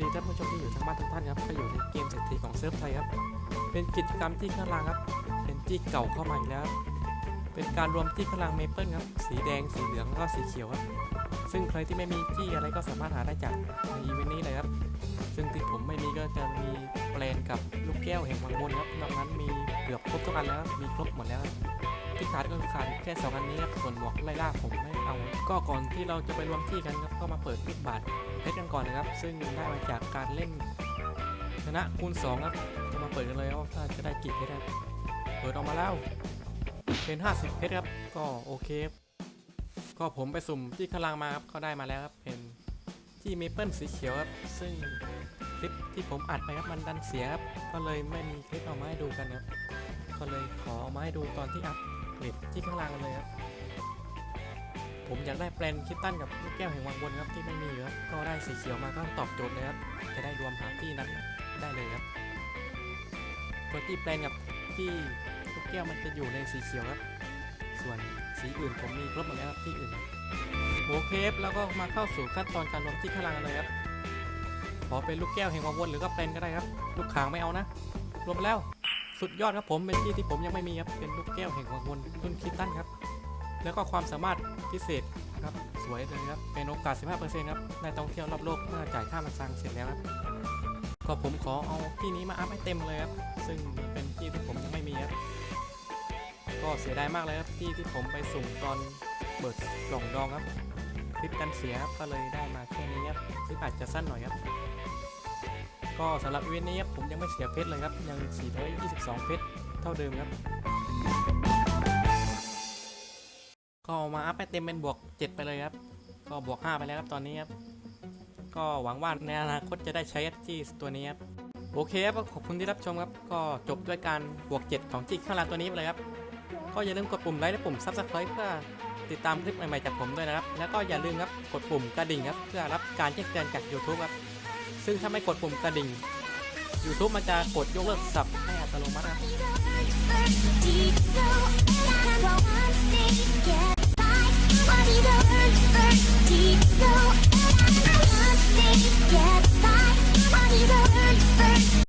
ดีท่านผู้ชมที่อยู่ทางบ้านทุกท่านครับก็อยู่ในเกมเศรษฐีของเซิร์ฟไทยครับ เป็นกิจกรรมที่ข้างล่างครับ เป็นจี้เก่าเข้ามาอีกแล้ว เป็นการรวมจี้ข้างล่างเมเปิลครับ สีแดง สีเหลืองแล้วก็สีเขียวครับ ซึ่งใครที่ไม่มีจี้อะไรก็สามารถหาได้จากในอีเวนต์นี้เลยครับ ซึ่งที่ผมไม่มีก็จะมีแปลนกับลูกแก้วแห่งวังวนครับ นอกนั้นมีเกือบครบทุกอันแล้ว มีครบหมดแล้ว ครับที่ขาดก็คือขาดแค่สองอันนี้ครับส่วนหมวกไล่ล่าผมไม่เอา ก็ก่อนที่เราจะไปรวมที่กันครับก็มาเปิดลูกบาทเพชรกันก่อนนะครับ ซึ่งได้มาจากการเล่นชนะคูณ2ครับจะมาเปิดกันเลยว่าจะได้กี่เพชรครับเปิดออกมาแล้วเป็น 50 เพชรครับก็โอเคก็ผมไปสุ่มที่ข้างล่างมาครับก็ได้มาแล้วครับเป็นที่เมเปิลสีเขียวครับซึ่งคลิปที่ผมอัดไปครับมันดันเสียครับก็เลยไม่มีคลิปเอามาให้ดูกันครับก็เลยขออามาให้ดูตอนที่อัด คลิปที่ข้างล่างกันเลยครับผมอยากได้แปลนคิตตันกับลูกแก้วแห่งวังวนครับที่ไม่มีครับก็ได้สีเขียวมาก็ตอบโจทย์เลยครับจะได้รวมหาที่นั้นได้เลยครับตัวที่แปลนกับที่ลูกแก้วมันจะอยู่ในสีเขียวครับ ส่วนสีอื่นผมมีครบหมดแล้วครับที่อื่นโอเคครับแล้วก็มาเข้าสู่ขั้นตอนการรวมที่ข้างล่างกันเลยครับขอเป็นลูกแก้วแห่งวังวนหรือก็เป็นก็ได้ครับ ลูกขางไม่เอานะ รวมไปแล้ว สุดยอดครับผมเป็นที่ที่ผมยังไม่มีครับเป็นลูกแก้วแห่งวังวนรุ่นคิตตันครับ แล้วก็ความสามารถพิเศษครับสวยเลยครับเป็นโอกาส 15%ครับได้ท่องเที่ยวรอบโลกเมื่อจ่ายค่ามันซังเสร็จแล้วครับก็ผมขอเอาที่นี้มาอัพให้เต็มเลยครับซึ่งเป็นที่ที่ผมยังไม่มีครับก็เสียดายมากเลยครับที่ที่ผมไปสุ่มตอนเปิดกล่องดองครับคลิปกันเสียครับก็เลยได้มาแค่นี้ครับคลิปอาจจะสั้นหน่อยครับ ก็สำหรับอีเวนต์นี้ครับผมยังไม่เสียเพชรเลยครับ ยัง422 เพชรเท่าเดิมครับ ก็มาอัพให้เต็มเป็นบวก 7 ไปเลยครับ ก็บวก 5 ไปแล้วครับตอนนี้ครับ ก็หวังว่าในอนาคตจะได้ใช้ที่ตัวนี้ครับ โอเคครับขอบคุณที่รับชมครับ ก็จบด้วยการบวก 7 ของจิกข้างล่างตัวนี้ไปเลยครับ ก็อย่าลืมกดปุ่มไลค์และปุ่ม Subscribe เพื่อติดตามคลิปใหม่ๆจากผมด้วยนะครับ แล้วก็อย่าลืมครับกดปุ่มกระดิ่งครับเพื่อรับการแจ้งเตือนจาก YouTube ครับ ซึ่งถ้าไม่กดปุ่มกระดิ่ง YouTube มันจะกดยกเลิกสับให้อัตโนมัติครับ